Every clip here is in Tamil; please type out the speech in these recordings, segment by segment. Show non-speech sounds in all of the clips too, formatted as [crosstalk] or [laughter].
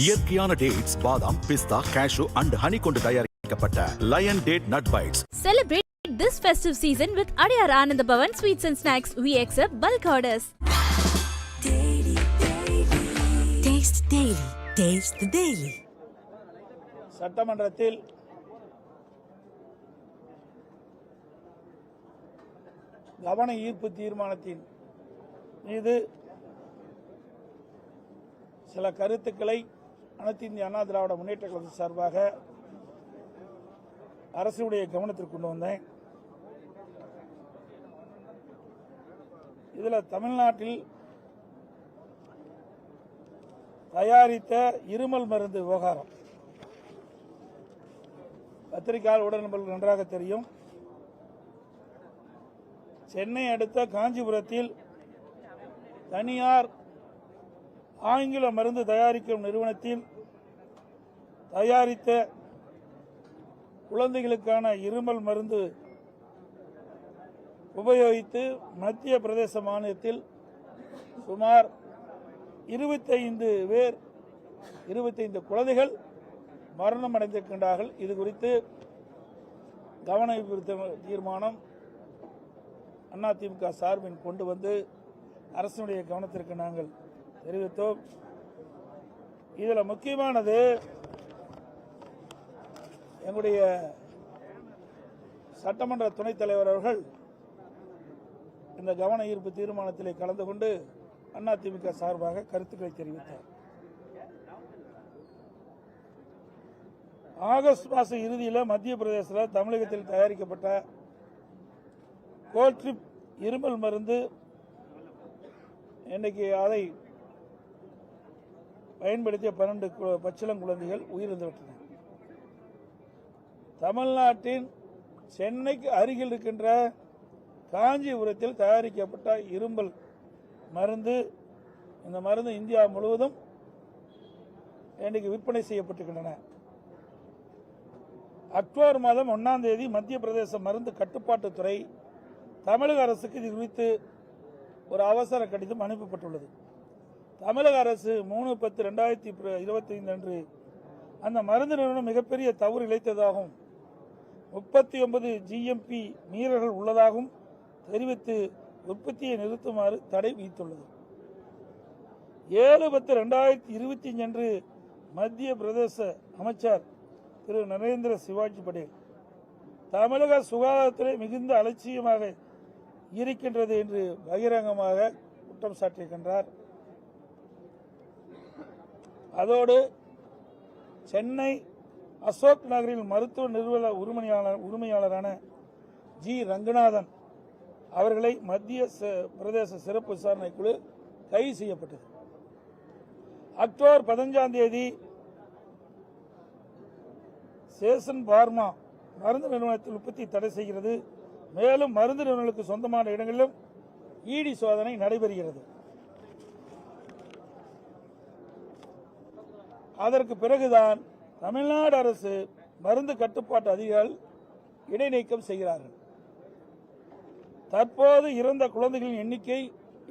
இயற்கையான டேட்ஸ் பாதாம் பிஸ்தா கேஷு அண்ட் ஹனி கொண்டு தயாரிக்கப்பட்ட lion date nut bites Adyar Anand Bhavan Sweets and Snacks. We accept bulk orders. Taste Daily. Taste the Daily. சட்டமன்றத்தில் கவன ஈர்ப்பு தீர்மானத்தின் மீது சில கருத்துக்களை அனைத்து இந்திய அண்ணா திராவிட முன்னேற்ற கழகத்தின் சார்பாக அரசுடைய கவனத்திற்கு கொண்டு வந்தேன். இதில் தமிழ்நாட்டில் தயாரித்த இருமல் மருந்து விவகாரம். பத்திரிகையால் உடல் நண்பர்களுக்கு நன்றாக தெரியும். சென்னை அடுத்த காஞ்சிபுரத்தில் தனியார் ஆங்கில மருந்து தயாரிக்கும் நிறுவனத்தில் தயாரித்த குழந்தைகளுக்கான இருமல் மருந்து உபயோகித்து மத்திய பிரதேச மாநிலத்தில் சுமார் இருபத்தைந்து பேர் இருபத்தைந்து குழந்தைகள் மரணம் அடைந்திருக்கின்றார்கள் இது குறித்து கவன தீர்மானம் அதிமுக சார்பில் கொண்டு வந்து அரசனுடைய கவனத்திற்கு நாங்கள் தெரிவித்தோம். இதில் முக்கியமானது எங்களுடைய சட்டமன்ற துணைத் தலைவர் அவர்கள் இந்த கவன ஈர்ப்பு தீர்மானத்திலே கலந்து கொண்டு அதிமுக சார்பாக கருத்துக்களை தெரிவித்தார். ஆகஸ்ட் மாத இறுதியில் மத்திய பிரதேசத்தில் தமிழகத்தில் தயாரிக்கப்பட்ட கோல்ட்ரிப் இருமல் மருந்து இன்னைக்கு அதை பயன்படுத்திய பன்னெண்டு கு- பச்சிளம் குழந்தைகள் உயிரிழந்துவிட்டன. தமிழ்நாட்டின் சென்னைக்கு அருகில் இருக்கின்ற காஞ்சிபுரத்தில் தயாரிக்கப்பட்ட இரும்பல் மருந்து இந்த மருந்து இந்தியா முழுவதும் இன்றைக்கு விற்பனை செய்யப்பட்டுகின்றன அக்டோபர் மாதம் ஒன்றாம் தேதி மத்திய பிரதேச மருந்து கட்டுப்பாட்டுத்துறை தமிழக அரசுக்கு இது குறித்து ஒரு அவசர கடிதம் அனுப்பப்பட்டுள்ளது. தமிழக அரசு மூணு பத்து ரெண்டாயிரத்தி இருபத்தி ஐந்து அன்று அந்த மருந்து நிறுவனம் மிகப்பெரிய தவறு இழைத்ததாகவும் முப்பத்தி ஒன்பது ஜிஎம்பி மீறல்கள் உள்ளதாகவும் தெரிவித்து உற்பத்தியை நிறுத்துமாறு தடை விதித்துள்ளது. ஏழு பத்து ரெண்டாயிரத்தி இருபத்தி அஞ்சு அன்று மத்திய பிரதேச அமைச்சர் திரு நரேந்திர சிவாஜி படேல் தமிழக சுகாதாரத்துறை மிகுந்த அலட்சியமாக இருக்கின்றது என்று பகிரங்கமாக குற்றம் சாட்டியிருக்கின்றார். அதோடு சென்னை அசோக் நகரில் மருத்துவ நிறுவன உரிமையாளர் உரிமையாளரான ஜி ரங்கநாதன் அவர்களை மத்திய ச- பிரதேச சிறப்பு விசாரணை குழு கைது செய்யப்பட்டது. அக்டோபர் பதினஞ்சாம் தேதி சேசன் பார்மா மருந்து நிறுவனத்தில் உற்பத்தி தடை செய்கிறது. மேலும் மருந்து நிறுவனங்களுக்கு சொந்தமான இடங்களிலும் ஈடி சோதனை நடைபெறுகிறது. அதற்கு பிறகுதான் தமிழ்நாடு அரசு மருந்து கட்டுப்பாட்டு அதிகாரிகள் இடைநீக்கம் செய்கிறார்கள். தற்போது இறந்த குழந்தைகளின் எண்ணிக்கை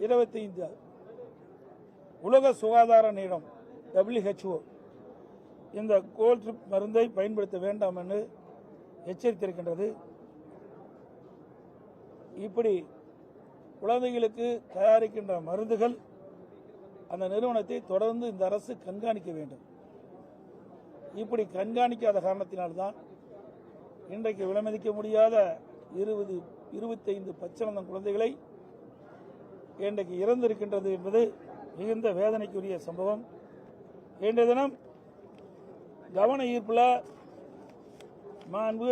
25 உலக சுகாதார நிறுவனம் டபிள்யூஹெச்ஓ இந்த கோல்ட்ரிப் மருந்தை பயன்படுத்த வேண்டாம் என்று எச்சரித்திருக்கின்றது. இப்படி குழந்தைகளுக்கு தயாரிக்கின்ற மருந்துகள் அந்த நிறுவனத்தை தொடர்ந்து இந்த அரசு கண்காணிக்க வேண்டும். இப்படி கண்காணிக்காத காரணத்தினால்தான் இன்றைக்கு விலமதிக்க முடியாத இருபது இருபத்தைந்து பச்சனந்தம் குழந்தைகளை இன்றைக்கு இறந்திருக்கின்றது என்பது மிகுந்த வேதனைக்குரிய சம்பவம். இன்றைய தினம் கவன ஈர்ப்பில் மாண்பு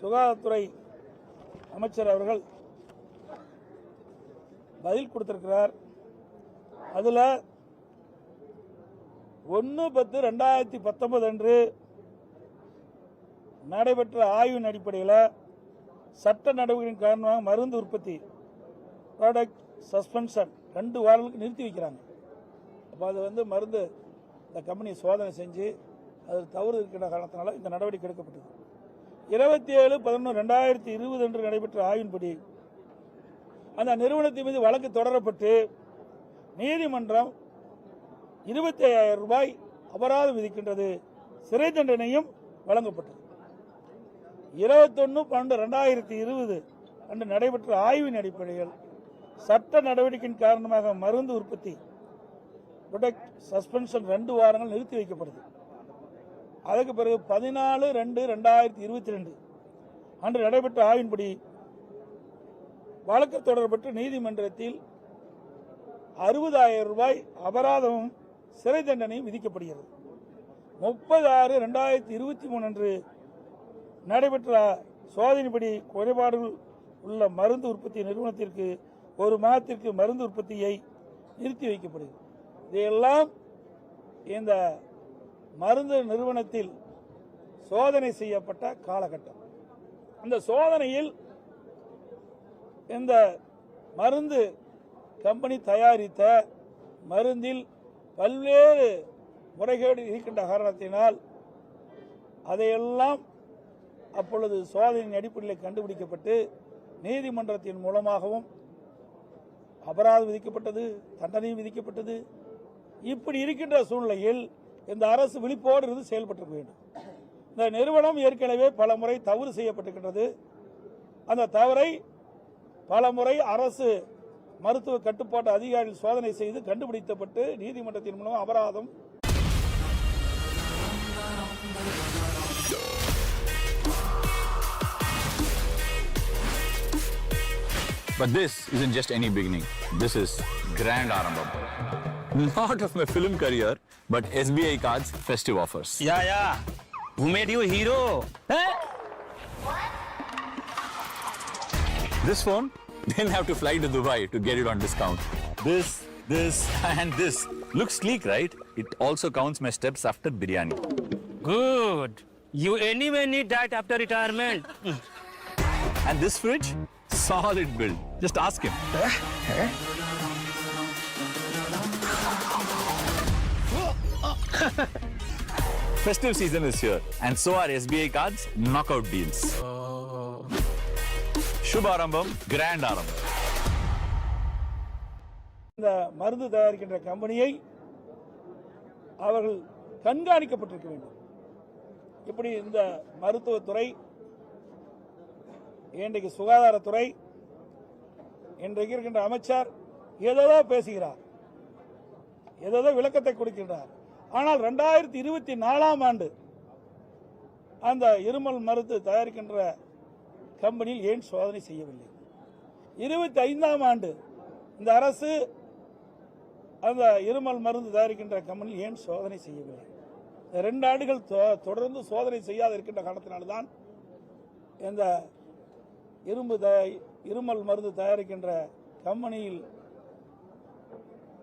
சுகாதாரத்துறை அமைச்சர் அவர்கள் பதில் கொடுத்திருக்கிறார். அதில் ஒன்று பத்து ரெண்டாயிரத்தி பத்தொன்பது அன்று நடைபெற்ற ஆய்வின் அடிப்படையில் சட்ட நடவடிக்கையின் காரணமாக மருந்து உற்பத்தி ப்ராடக்ட் சஸ்பென்ஷன் ரெண்டு வாரங்களுக்கு நிறுத்தி வைக்கிறாங்க. அப்போ அது வந்து மருந்து இந்த கம்பெனி சோதனை செஞ்சு அது தவறு இருக்கிற காரணத்தினால இந்த நடவடிக்கை எடுக்கப்பட்டது. இருபத்தி ஏழு பதினொன்று ரெண்டாயிரத்தி இருபது அன்று நடைபெற்ற ஆய்வின்படி அந்த நிறுவனத்தின் மீது வழக்கு தொடரப்பட்டு நீதிமன்றம் இருபத்தி ஐயாயிரம் ரூபாய் அபராதம் விதிக்கின்றது. சிறை தண்டனையும் வழங்கப்பட்டது. இருபத்தொன்னு பன்னெண்டு ரெண்டாயிரத்தி இருபது அன்று நடைபெற்ற ஆய்வின் அடிப்படையில் சட்ட நடவடிக்கையின் காரணமாக மருந்து உற்பத்தி ப்ரொடக்ட் சஸ்பென்ஷன் ரெண்டு வாரங்கள் நிறுத்தி வைக்கப்படுது. அதுக்கு பிறகு பதினாலு ரெண்டு ரெண்டாயிரத்தி இருபத்தி ரெண்டு அன்று நடைபெற்ற ஆய்வின்படி வழக்கு தொடர்பற்ற நீதிமன்றத்தில் அறுபதாயிரம் ரூபாய் அபராதமும் சிறை தண்டனையும் விதிக்கப்படுகிறது. முப்பது ஆறு ரெண்டாயிரத்தி இருபத்தி மூணு அன்று நடைபெற்ற சோதனைப்படி குறைபாடுகள் உள்ள மருந்து உற்பத்தி நிறுவனத்திற்கு ஒரு மாதத்திற்கு மருந்து உற்பத்தியை நிறுத்தி வைக்கப்படுகிறது. இதையெல்லாம் இந்த மருந்து நிறுவனத்தில் சோதனை செய்யப்பட்ட காலகட்டம். அந்த சோதனையில் இந்த மருந்து கம்பெனி தயாரித்த மருந்தில் பல்வேறு முறைகேடு இருக்கின்ற காரணத்தினால் அதையெல்லாம் அப்பொழுது சோதனையின் அடிப்படையில் கண்டுபிடிக்கப்பட்டு நீதிமன்றத்தின் மூலமாகவும் அபராதம் விதிக்கப்பட்டது தண்டனையும் விதிக்கப்பட்டது. இப்படி இருக்கின்ற சூழ்நிலையில் இந்த அரசு விழிப்போடு இருந்து செயல்பட்டு வேண்டும். இந்த நிறுவனம் ஏற்கனவே பல முறை தவறு செய்யப்பட்டிருக்கின்றது. அந்த தவறை பல முறை அரசு மருத்துவ கட்டுப்பாட்டு அதிகாரிகள் சோதனை செய்து கண்டுபிடிக்கப்பட்டு நீதிமன்றத்தின் மூலம் அபராதம் But this isn't just any beginning. This is Grand Arambam. Not of my film career, but SBI cards festive offers. Yeah, yeah. Who made you hero? This phone, [laughs] didn't have to fly to Dubai to get it on discount. This, this, and this. Looks sleek, right? It also counts my steps after biryani. Good. You anyway need that after retirement. [laughs] And this fridge, solid build. Just ask him. Eh? Eh? [laughs] Festive season is here, and so are SBI cards knockout deals. Oh. சுப ஆரம்பம் கிராண்ட் ஆரம்பம். இந்த மருந்து தயாரிக்கின்ற கம்பெனியை அவர்கள் கண்காணிக்கப்பட்டிருக்க வேண்டும். இப்படி இந்த மருத்துவத்துறை இன்றைக்கு சுகாதாரத்துறை இன்றைக்கு இருக்கின்ற அமைச்சர் ஏதோதோ பேசுகிறார். ஏதோதோ விளக்கத்தை கொடுக்கின்றார். ஆனால் ரெண்டாயிரத்தி இருபத்தி நாலாம் ஆண்டு அந்த இருமல் மருந்து தயாரிக்கின்ற கம்பெனியில் ஏன் சோதனை செய்யவில்லை? இருபத்தி ஐந்தாம் ஆண்டு இந்த அரசு அந்த இருமல் மருந்து தயாரிக்கின்ற கம்பெனியில் ஏன் சோதனை செய்யவில்லை? இந்த ரெண்டு ஆண்டுகள் தொ- தொடர்ந்து சோதனை செய்யாத இருக்கின்ற காரணத்தினால்தான் இந்த இரும்பு இருமல் மருந்து தயாரிக்கின்ற கம்பெனியில்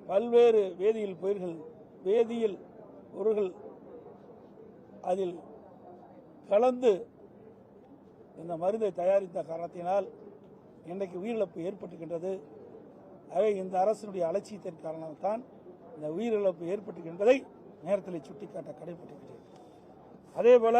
பல்வேறு வேதியியல் பயிர்கள் வேதியியல் பொருள்கள் அதில் கலந்து இந்த மருந்தை தயாரித்த காரணத்தினால் இன்றைக்கு உயிரிழப்பு ஏற்பட்டுகின்றது ஆகவே இந்த அரசினுடைய அலட்சியத்தின் காரணம்தான் இந்த உயிரிழப்பு ஏற்பட்டுகின்றதை நேரத்தில் சுட்டிக்காட்ட கடைப்பட்டிருக்கிறேன் அதே போல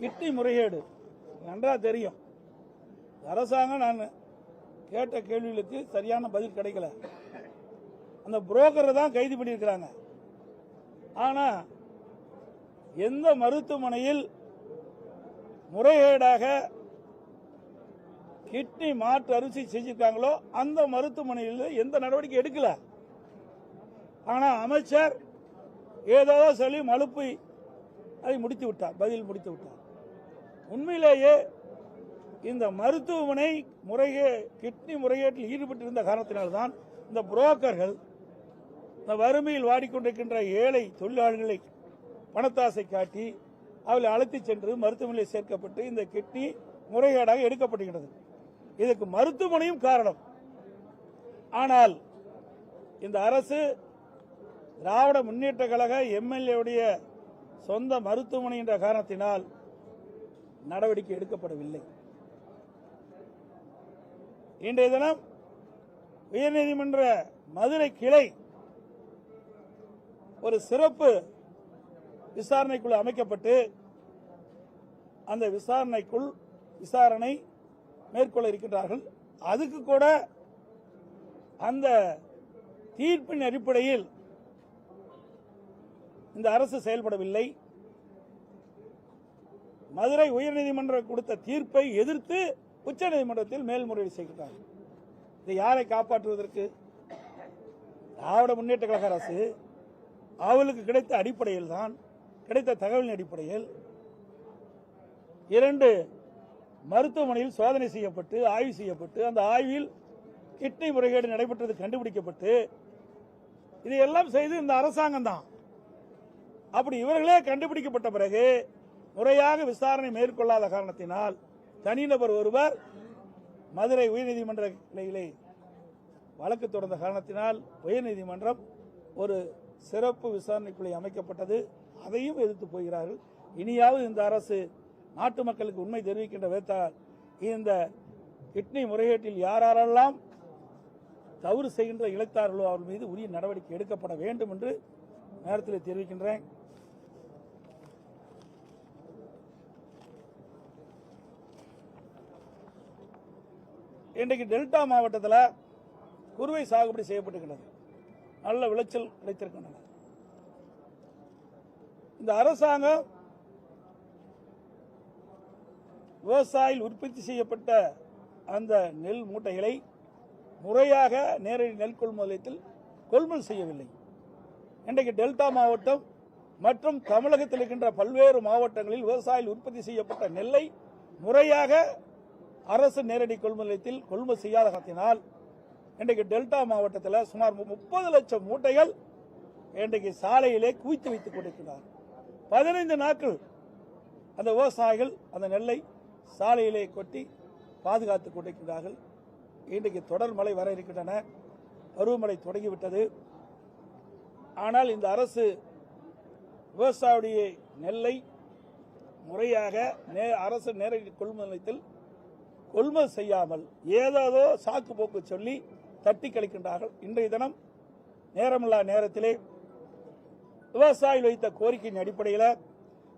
கிட்னி முறைகேடு. நன்றா தெரியும். அரசாங்கம் நான் கேட்ட கேள்விகளுக்கு சரியான பதில் கிடைக்கல. அந்த புரோக்கரை தான் கைது பண்ணியிருக்கிறாங்க. ஆனா எந்த மருத்துவமனையில் முறைகேடாக கிட்னி மாற்று அரிசி செஞ்சிருக்காங்களோ அந்த மருத்துவமனையில் எந்த நடவடிக்கை எடுக்கல. ஆனா அமைச்சர் ஏதோ சொல்லி மலுப்பு அதை முடித்து விட்டார் பதில் முடித்து விட்டார். உண்மையிலேயே இந்த மருத்துவமனை முறைகே கிட்னி முறைகேட்டில் ஈடுபட்டிருந்த காரணத்தினால்தான் இந்த புரோக்கர்கள் இந்த வறுமையில் வாடிக்கொண்டிருக்கின்ற ஏழை தொழிலாளர்களை பணத்தாசை காட்டி அவளை அழைத்துச் சென்று மருத்துவமனையில் சேர்க்கப்பட்டு இந்த கிட்னி முறைகேடாக எடுக்கப்படுகிறது இதுக்கு மருத்துவமனையும் காரணம். ஆனால் இந்த அரசு திராவிட முன்னேற்ற கழக எம்எல்ஏவுடைய சொந்த மருத்துவமனை என்ற காரணத்தினால் நடவடிக்கை எடுக்கப்படவில்லை. இன்றைய தினம் உயர்நீதிமன்ற மதுரை கிளை ஒரு சிறப்பு விசாரணைக்குழு அமைக்கப்பட்டு அந்த விசாரணைக்குள் விசாரணை மேற்கொள்ள இருக்கின்றார்கள். அதுக்கு கூட அந்த தீர்ப்பின் அடிப்படையில் இந்த அரசு செயல்படவில்லை. மதுரை உயர்நீதிமன்றம் கொடுத்த தீர்ப்பை எதிர்த்து உச்சநீதிமன்றத்தில் மேல்முறையீடு செய்கிறார்கள் இதை யாரை காப்பாற்றுவதற்கு? திராவிட முன்னேற்ற கழக அரசு அவளுக்கு கிடைத்த அடிப்படையில் தான் கிடைத்த தகவலின் அடிப்படையில் இரண்டு மருத்துவமனையில் சோதனை செய்யப்பட்டு ஆய்வு செய்யப்பட்டு அந்த ஆய்வில் கிட்னி முறைகேடு நடைபெற்றது கண்டுபிடிக்கப்பட்டு இதையெல்லாம் செய்து இந்த அரசாங்கம் தான். அப்படி இவர்களே கண்டுபிடிக்கப்பட்ட பிறகு முறையாக விசாரணை மேற்கொள்ளாத காரணத்தினால் தனிநபர் ஒருவர் மதுரை உயர்நீதிமன்ற நிலையிலே வழக்கு தொடர்ந்த காரணத்தினால் உயர்நீதிமன்றம் ஒரு சிறப்பு விசாரணைக்குள்ளே அமைக்கப்பட்டது. அதையும் எதிர்த்து போகிறார்கள். இனியாவது இந்த அரசு நாட்டு மக்களுக்கு உண்மை தெரிவிக்கின்ற விதத்தால் இந்த கிட்னி முறைகேட்டில் யாரெல்லாம் தவறு செய்கின்ற இழைத்தார்களோ அவர்கள் மீது உரிய நடவடிக்கை எடுக்கப்பட வேண்டும் என்று நேரத்தில் தெரிவிக்கின்றேன். இன்றைக்கு டெல்டா மாவட்டத்தில் குறுவை சாகுபடி செய்யப்பட்டுகிறது நல்ல விளைச்சல் கிடைத்திருக்கின்றன. இந்த அரசாங்கம் விவசாயிகள் உற்பத்தி செய்யப்பட்ட அந்த நெல் மூட்டைகளை முறையாக நேரடி நெல் கொள்முதலத்தில் கொள்முதல் செய்யவில்லை. இன்றைக்கு டெல்டா மாவட்டம் மற்றும் தமிழகத்தில் இருக்கின்ற பல்வேறு மாவட்டங்களில் விவசாயிகள் உற்பத்தி செய்யப்பட்ட நெல்லை முறையாக அரசு நேரடி கொள்முதலத்தில் கொள்முதல் செய்யாத காரணத்தினால் இன்றைக்கு டெல்டா மாவட்டத்தில் சுமார் முப்பது லட்சம் மூட்டைகள் இன்றைக்கு சாலையிலே குவித்து வைத்துக் கொண்டிருக்கிறார். பதினைந்து நாட்கள் அந்த விவசாயிகள் அந்த நெல்லை சாலையிலே கொட்டி பாதுகாத்துக் கொண்டிருக்கிறார்கள். இன்றைக்கு தொடர் மழை வர இருக்கின்றன. பருவமழை தொடங்கிவிட்டது. ஆனால் இந்த அரசு விவசாயியுடைய நெல்லை முறையாக நே- அரசு நேரடி கொள்முதல் நிலையத்தில் கொள்முதல் செய்யாமல் ஏதேதோ சாக்கு போக்கு சொல்லி தட்டி கழிக்கின்றார்கள். இன்றைய தினம் நேரமில்லா நேரத்திலே விவசாயிகள் வைத்த கோரிக்கையின் அடிப்படையில்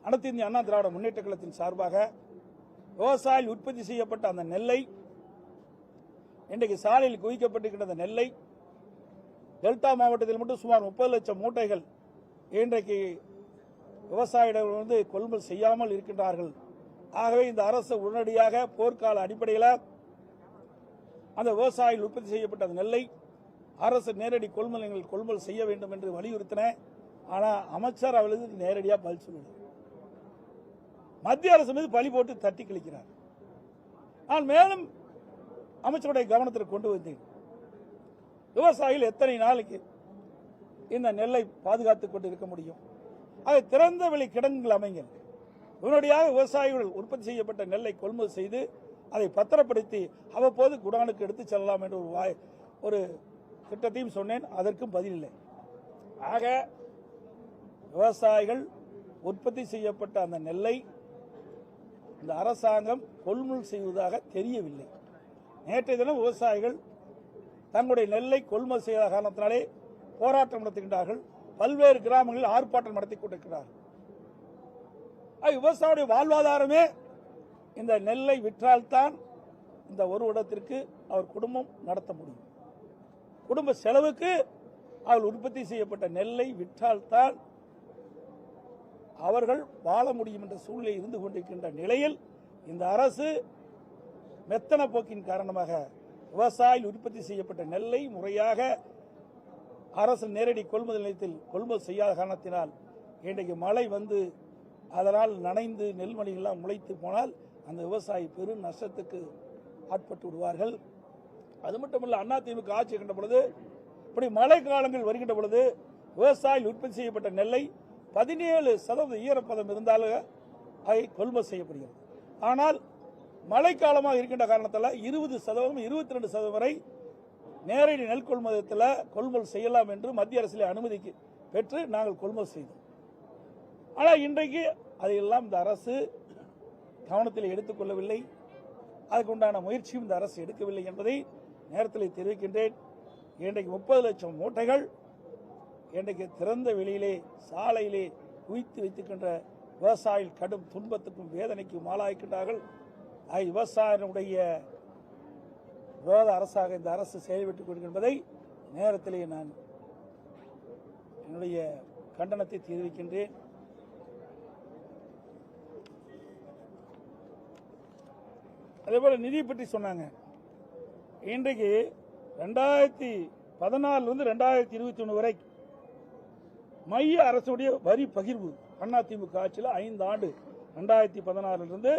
அனைத்து இந்திய அண்ணா திராவிட முன்னேற்ற கழகத்தின் சார்பாக விவசாயிகள் உற்பத்தி செய்யப்பட்ட அந்த நெல்லை இன்றைக்கு சாலையில் குவிக்கப்பட்டிருக்கின்ற அந்த நெல்லை டெல்டா மாவட்டத்தில் மட்டும் சுமார் முப்பது லட்சம் மூட்டைகள் இன்றைக்கு விவசாயிகள் வந்து கொள்முதல் செய்யாமல் இருக்கின்றார்கள். ஆகவே இந்த அரசு உடனடியாக போர்க்கால அடிப்படையில் அந்த விவசாயிகள் உற்பத்தி செய்யப்பட்ட அந்த நெல்லை அரசு நேரடி கொள்முதல் கொள்முதல் செய்ய வேண்டும் என்று வலியுறுத்தினேன் ஆனால் அமைச்சர் அவளுக்கு நேரடியாக பதில் சொல்லுது மத்திய அரசு மீது பழி போட்டு தட்டி கழிக்கிறார். நான் மேலும் அமைச்சருடைய கவனத்திற்கு கொண்டு வந்தேன். விவசாயிகள் எத்தனை நாளைக்கு இந்த நெல்லை பாதுகாத்துக் கொண்டு இருக்க முடியும்? அதை திறந்த வெளி கிடங்குகள் அமைங்கள். உடனடியாக விவசாயிகள் உற்பத்தி செய்யப்பட்ட நெல்லை கொள்முதல் செய்து அதை பத்திரப்படுத்தி அவ்வப்போது குடானுக்கு எடுத்துச் செல்லலாம் என்ற ஒரு வாய் ஒரு திட்டத்தையும் சொன்னேன். அதற்கும் பதில் இல்லை. ஆக விவசாயிகள் உற்பத்தி செய்யப்பட்ட அந்த நெல்லை இந்த அரசாங்கம் கொள்முதல் செய்வதாக தெரியவில்லை. நேற்றைய தினம் விவசாயிகள் தங்களுடைய நெல்லை கொள்முதல் செய்த காரணத்தினாலே போராட்டம் நடத்துகின்றார்கள். பல்வேறு கிராமங்களில் ஆர்ப்பாட்டம் நடத்தி கொண்டிருக்கிறார்கள். விவசாயியுடைய வாழ்வாதாரமே இந்த நெல்லை விற்றால்தான் இந்த ஒரு இடத்திற்கு அவர் குடும்பம் நடத்த முடியும். குடும்ப செலவுக்கு அவர்கள் உற்பத்தி செய்யப்பட்ட நெல்லை விற்றால்தான் அவர்கள் வாழ முடியும் என்ற சூழ்நிலை இருந்து கொண்டிருக்கின்ற நிலையில் இந்த அரசு மெத்தன போக்கின் காரணமாக விவசாயிகள் உற்பத்தி செய்யப்பட்ட நெல்லை முறையாக அரசு நேரடி கொள்முதல் நிலையத்தில் கொள்முதல் செய்யாத காரணத்தினால் இன்றைக்கு மழை வந்து அதனால் நனைந்து நெல்மணிகள்லாம் முளைத்து போனால் அந்த விவசாயி பெரும் நஷ்டத்துக்கு ஆட்பட்டு விடுவார்கள். அது மட்டுமல்ல அதிமுக ஆட்சி கண்ட பொழுது இப்படி மழை காலங்கள் வருகின்ற பொழுது விவசாயிகள் உற்பத்தி செய்யப்பட்ட நெல்லை பதினேழு சதவீத ஈரப்பதம் இருந்தாலும் அதை கொள்முதல் செய்யப்படுகிறது. ஆனால் மழைக்காலமாக இருக்கின்ற காரணத்தால் இருபது சதவீதம் இருபத்தி ரெண்டு சதவீதம் வரை நேரடி நெல் கொள்முதலத்தில் கொள்முதல் செய்யலாம் என்று மத்திய அரசில் அனுமதிக்கு பெற்று நாங்கள் கொள்முதல் செய்தோம். ஆனால் இன்றைக்கு அதையெல்லாம் இந்த அரசு கவனத்தில் எடுத்துக்கொள்ளவில்லை. அதுக்கு உண்டான முயற்சியும் இந்த அரசு எடுக்கவில்லை என்பதை நேரத்தில் தெரிவிக்கின்றேன். இன்றைக்கு முப்பது லட்சம் மூட்டைகள் இன்றைக்கு திறந்த வெளியிலே சாலையிலே குவித்து வைத்துக்கின்ற விவசாயிகள் கடும் துன்பத்துக்கும் வேதனைக்கும் ஆளாகின்றார்கள் ஆக விவசாயினுடைய விரோத அரசாக இந்த அரசு செயல்பட்டுக் கொண்டிருப்பதை நேரத்திலே நான் என்னுடைய கண்டனத்தை தெரிவிக்கின்றேன். அதே போல் நிதி பற்றி சொன்னாங்க. இன்றைக்கு ரெண்டாயிரத்தி பதினாலிருந்து ரெண்டாயிரத்தி இருபத்தி ஒன்று வரை மைய அரசுடைய வரி பகிர்வு அதிமுக ஆட்சியில் ஐந்து ஆண்டு ரெண்டாயிரத்தி பதினாறிலிருந்து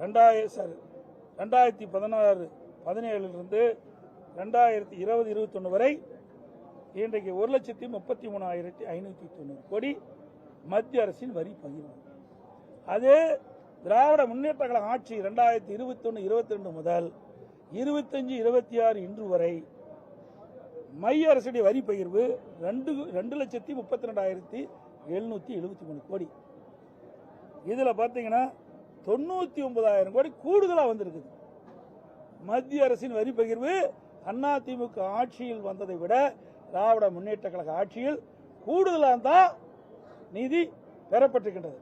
ரெண்டாயிரம் சாரி ரெண்டாயிரத்தி பதினாறு பதினேழுலிருந்து ரெண்டாயிரத்தி இருபது இருபத்தொன்று வரை இன்றைக்கு ஒரு லட்சத்தி முப்பத்தி மூணாயிரத்தி ஐநூற்றி தொண்ணூறு கோடி மத்திய அரசின் வரி பகிர்வு. அது திராவிட முன்னேற்ற கழக ஆட்சி ரெண்டாயிரத்தி இருபத்தொன்று இருபத்தி ரெண்டு முதல் இருபத்தஞ்சு இருபத்தி ஆறு இன்று வரை மைய அரசுடைய வரி பகிர்வு ரெண்டு ரெண்டு லட்சத்தி முப்பத்தி ரெண்டாயிரத்தி எழுநூற்றி எழுபத்தி மூணு கோடி. இதில் பார்த்தீங்கன்னா தொண்ணூற்றி ஒன்பதாயிரம் கோடி கூடுதலாக வந்திருக்குது. மத்திய அரசின் வரி பகிர்வு அதிமுக ஆட்சியில் வந்ததை விட திராவிட முன்னேற்ற கழக ஆட்சியில் கூடுதலாக தான் நிதி பெறப்பட்டிருக்கின்றது.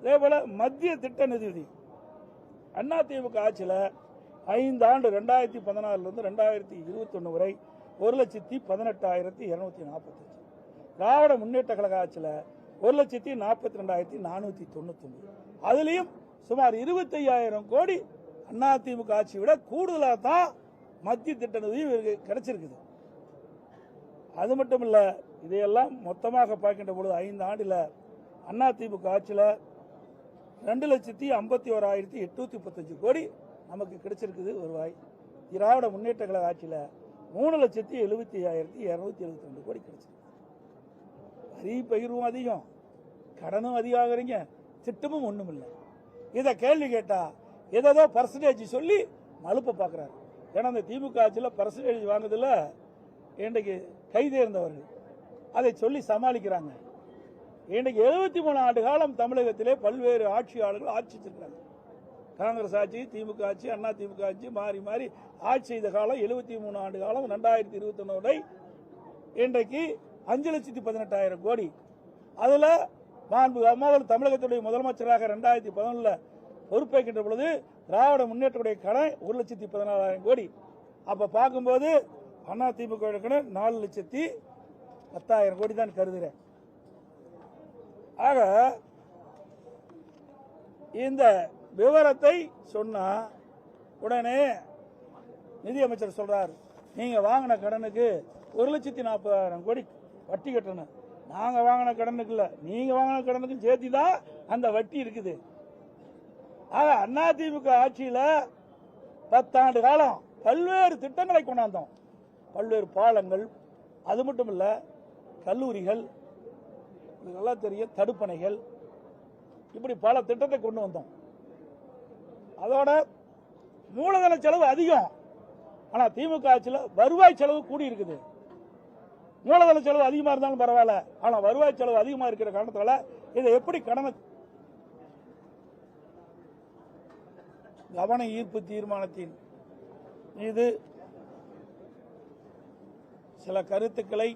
அதே போல் மத்திய திட்ட நிதி அதிமுக ஆட்சியில் ஐந்து ஆண்டு ரெண்டாயிரத்தி பதினாறுலேருந்து ரெண்டாயிரத்தி இருபத்தொன்று வரை ஒரு லட்சத்தி பதினெட்டாயிரத்தி இரநூத்தி நாற்பத்தஞ்சு. திராவிட முன்னேற்ற கழக ஆட்சியில் ஒரு லட்சத்தி நாற்பத்தி ரெண்டாயிரத்தி நானூற்றி தொண்ணூத்தொம்பது அதுலேயும் சுமார் இருபத்தையாயிரம் கோடி அதிமுக ஆட்சியை விட கூடுதலாக தான் மத்திய திட்ட நிதி இவருக்கு கிடைச்சிருக்குது. அது மட்டும் இல்லை இதையெல்லாம் மொத்தமாக பார்க்கின்ற பொழுது ஐந்து ஆண்டில் அதிமுக ஆட்சியில் ரெண்டு லட்சத்தி ஐம்பத்தி ஓராயிரத்தி எட்நூற்றி முப்பத்தஞ்சு கோடி நமக்கு கிடைச்சிருக்குது வருவாய் திராவிட முன்னேற்ற கழக ஆட்சியில் மூணு லட்சத்தி எழுபத்தி ஐயாயிரத்தி இரநூத்தி எழுபத்தி ரெண்டு கோடி கிடைச்சிருக்கு. வரி பகிர்வும் அதிகம் கடனும் அதிகாகிறீங்க திட்டமும் ஒன்றும் இல்லை இதை கேள்வி கேட்டால் ஏதோ பர்சன்டேஜ் சொல்லி மலுப்ப பார்க்குறாரு ஏன்னா அந்த திமுக ஆட்சியில் பர்சன்டேஜ் வாங்குறதுல இன்றைக்கு கைதேர்ந்தவர்கள். அதை சொல்லி சமாளிக்கிறாங்க. இன்றைக்கு எழுபத்தி மூணு ஆண்டு காலம் தமிழகத்திலே பல்வேறு ஆட்சியாளர்கள் ஆட்சி செஞ்சிருக்கிறாங்க காங்கிரஸ் ஆட்சி திமுக ஆட்சி அண்ணா திமுக ஆட்சி மாறி மாறி ஆட்சி செய்த காலம் எழுபத்தி மூணு ஆண்டு காலம் ரெண்டாயிரத்தி இருபத்தி ஒன்று இன்றைக்கு அஞ்சு லட்சத்தி பதினெட்டாயிரம் கோடி. அதில் மாண்பு அம்மாவல் தமிழகத்துடைய முதலமைச்சராக ரெண்டாயிரத்தி பதினொன்றில் பொறுப்பேற்கின்ற பொழுது திராவிட முன்னேற்றத்துடைய கடன் ஒரு லட்சத்தி பதினாலாயிரம் கோடி. அப்போ பார்க்கும்போது அண்ணா திமுக கடன் நாலு லட்சத்தி பத்தாயிரம் கோடி தான் கருதுகிறேன் ஆக இந்த விவரத்தை சொன்னா உடனே நிதியமைச்சர் சொல்றார் நீங்க வாங்கின கடனுக்கு ஒரு லட்சத்தி நாற்பதாயிரம் கோடி வட்டி கட்டணும். நாங்க வாங்கின கடனுக்கு இல்ல. நீங்க வாங்கின கடனுக்கும் சேர்த்து தான் அந்த வட்டி இருக்குது. ஆக அதிமுக ஆட்சியில பத்தாண்டு காலம் பல்வேறு திட்டங்களை கொண்டாந்தோம். பல்வேறு பாலங்கள் அது மட்டும் இல்ல கல்லூரிகள் உங்களுக்கு நல்லா தெரியும். தடுப்பணைகள். இப்படி பல திட்டத்தை கொண்டு வந்தோம். அதோட மூலதன செலவு அதிகம். ஆனா திமுக ஆட்சியில் வருவாய் செலவு கூடி இருக்குது. மூலதன செலவு அதிகமா இருந்தாலும் பரவாயில்ல. ஆனா வருவாய் செலவு அதிகமா இருக்கிற காரணத்தால இதை எப்படி கடனை கவன ஈர்ப்பு தீர்மானத்தின் மீது சில கருத்துக்களை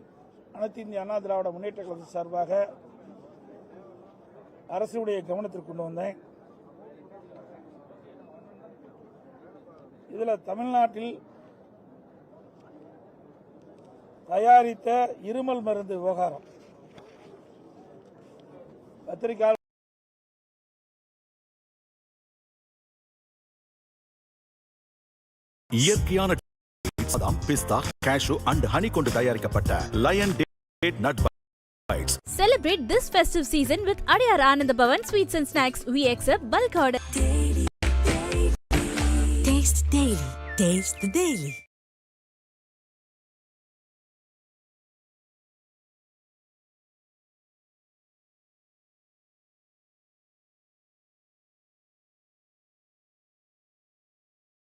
அனைத்து இந்திய அண்ணா திராவிட முன்னேற்ற கழகத்தின் சார்பாக அரசுடைய கவனத்திற்கு கொண்டு வந்தேன். இதுல தமிழ்நாட்டில் தயாரித்த இருமல் மருந்து விவகாரம். பத்திரிகை இயற்கையான பாதாம் பிஸ்தா கேஷு அண்ட் ஹனி கொண்டு தயாரிக்கப்பட்ட lion date nut bites Celebrate this festive season with Adyar Anand Bhavan Sweets and Snacks. We accept bulk order. Taste the Daily. Taste the Daily.